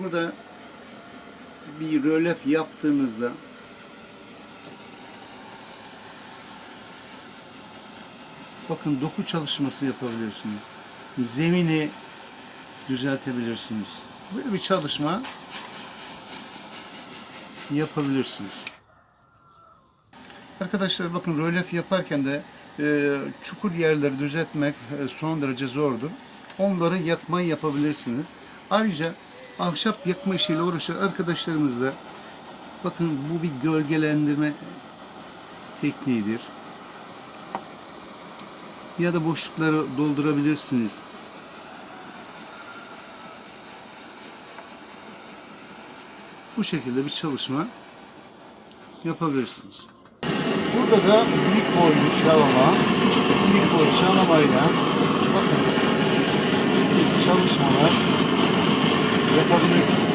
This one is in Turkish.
Burada bir rölef yaptığınızda bakın doku çalışması yapabilirsiniz. Zemini düzeltebilirsiniz. Böyle bir çalışma yapabilirsiniz. Arkadaşlar bakın rölef yaparken de e, çukur yerleri düzeltmek e, son derece zordur. Onları yakma yapabilirsiniz. Ayrıca ahşap yakma işiyle uğraşan arkadaşlarımız da bakın bu bir gölgelendirme tekniğidir. Ya da boşlukları doldurabilirsiniz. Bu şekilde bir çalışma yapabilirsiniz. Burada da büyük boylu şalama, boy şalamayla bakın çalışmalar yapabilirsiniz.